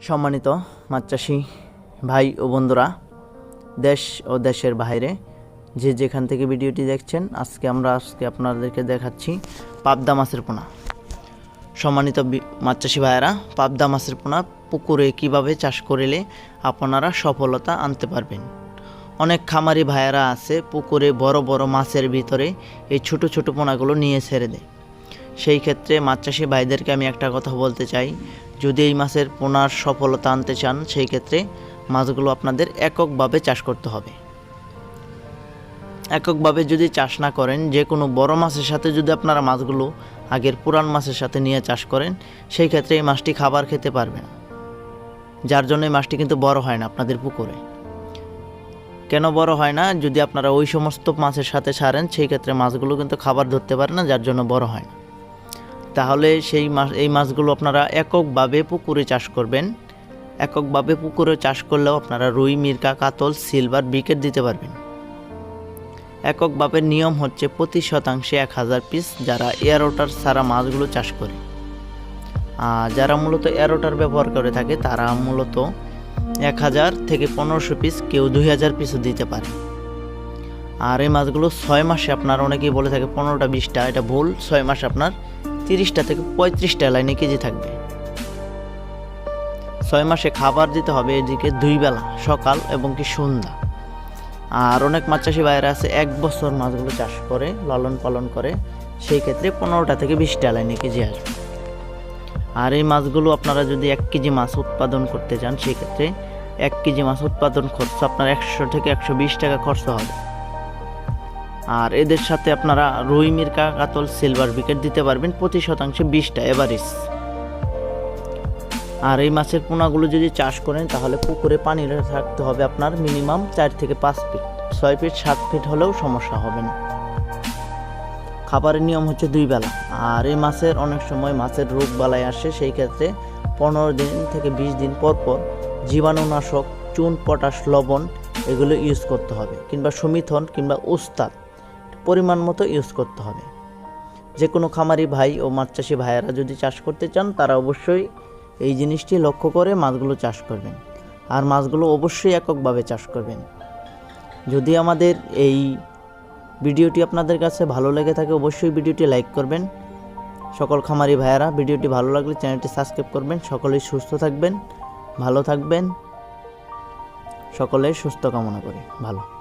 সম্মানিত মাছ চাষি ভাই ও বন্ধুরা, দেশ ও দেশের বাইরে যে যেখান থেকে ভিডিওটি দেখছেন, আজকে আমরা আজকে আপনাদেরকে দেখাচ্ছি পাবদা মাছের পোনা। সম্মানিত বি- মাছ চাষি ভাইয়েরা, পাবদা মাছের পোনা পুকুরে কীভাবে চাষ করিলে আপনারা সফলতা আনতে পারবেন? অনেক খামারি ভাইয়েরা আছে, পুকুরে বড় বড় মাছের ভিতরে এই ছোট ছোট পোনাগুলো নিয়ে ছেড়ে দেয়। সেই ক্ষেত্রে মাছ চাষি ভাইদেরকে আমি একটা কথা বলতে চাই যদি এই মাছের পোনার সফলতা আনতে চান, সেই ক্ষেত্রে মাছগুলো আপনাদের এককভাবে চাষ করতে হবে। এককভাবে যদি চাষ না করেন, যে কোনো বড় মাছের সাথে যদি আপনারা মাছগুলো আগের পুরান মাছের সাথে নিয়ে চাষ করেন, সেই ক্ষেত্রে এই মাছটি খাবার খেতে পারবে না যার জন্য এই মাছটি কিন্তু বড় হয় না আপনাদের পুকুরে। কেন বড় হয় না? যদি আপনারা ওই সমস্ত মাছের সাথে ছাড়েন সেই ক্ষেত্রে মাছগুলো কিন্তু খাবার ধরতে পারে না, যার জন্য বড় হয় না। তাহলে সেই মাছ, এই মাছগুলো আপনারা এককভাবে পুকুরে চাষ করবেন। এককভাবে পুকুরে চাষ করলেও আপনারা রুই, মির্কা, কাতল, সিলভার বিকেট দিতে পারবেন। এককভাবে নিয়ম হচ্ছে প্রতি শতাংশে এক হাজার পিস যারা এয়ার ওটার ছাড়া মাছগুলো চাষ করে। আর যারা মূলত এয়ার ওটার ব্যবহার করে থাকে, তারা মূলত এক হাজার থেকে পনেরোশো পিস, কেউ দুই হাজার পিসও দিতে পারে। আর এই মাছগুলো ছয় মাসে আপনার, অনেকেই বলে থাকে পনেরোটা, বিশটা, এটা ভুল। ছয় মাসে আপনার তিরিশটা থেকে পঁয়ত্রিশটা লাইনে কেজি থাকবে। ছয় মাসে খাবার দিতে হবে এদিকে দুই বেলা সকাল এবং কি সন্ধ্যা। আর অনেক মাছ চাষি বাইরে আছে, এক বছর মাছগুলো চাষ করে, লালন পালন করে, সেই ক্ষেত্রে পনেরোটা থেকে বিশটা লাইনে কেজি আসবে। আর এই মাছগুলো আপনারা যদি এক কেজি মাছ উৎপাদন করতে চান সেক্ষেত্রে এক কেজি মাছ উৎপাদন খরচ আপনার একশো থেকে একশো বিশ টাকা খরচ হবে। আর এদের সাথে আপনারা রুই, মির্কা, কাতল, সিলভার বিকেট দিতে পারবেন প্রতি শতাংশে বিশটা এভারেজ। আর এই মাছের পোনাগুলো যদি চাষ করেন, তাহলে পুকুরে পানি থাকতে হবে আপনার মিনিমাম চার থেকে পাঁচ ফিট। ছয় ফিট, সাত ফিট হলেও সমস্যা হবে না। খাবারের নিয়ম হচ্ছে দুই বেলা। আর এই মাছের অনেক সময় মাছের রোগ বালাই আসে, সেই ক্ষেত্রে পনেরো দিন থেকে বিশ দিন পর পর জীবাণুনাশক, চুন, পটাশ, লবণ এগুলো ইউজ করতে হবে। কিংবা সমিথন কিংবা উস্তাদ পরিমাণ মতো ইউজ করতে হবে। যে কোনো খামারি ভাই ও মাছ চাষি ভাইয়েরা যদি চাষ করতে চান, তারা অবশ্যই এই জিনিসটি লক্ষ্য করে মাছগুলো চাষ করবেন। আর মাছগুলো অবশ্যই এককভাবে চাষ করবেন। যদি আমাদের এই ভিডিওটি আপনাদের কাছে ভালো লেগে থাকে, অবশ্যই ভিডিওটি লাইক করবেন। সকল খামারি ভাইয়েরা, ভিডিওটি ভালো লাগলে চ্যানেলটি সাবস্ক্রাইব করবেন। সকলেই সুস্থ থাকবেন, ভালো থাকবেন। সকলের সুস্থ কামনা করি। ভালো।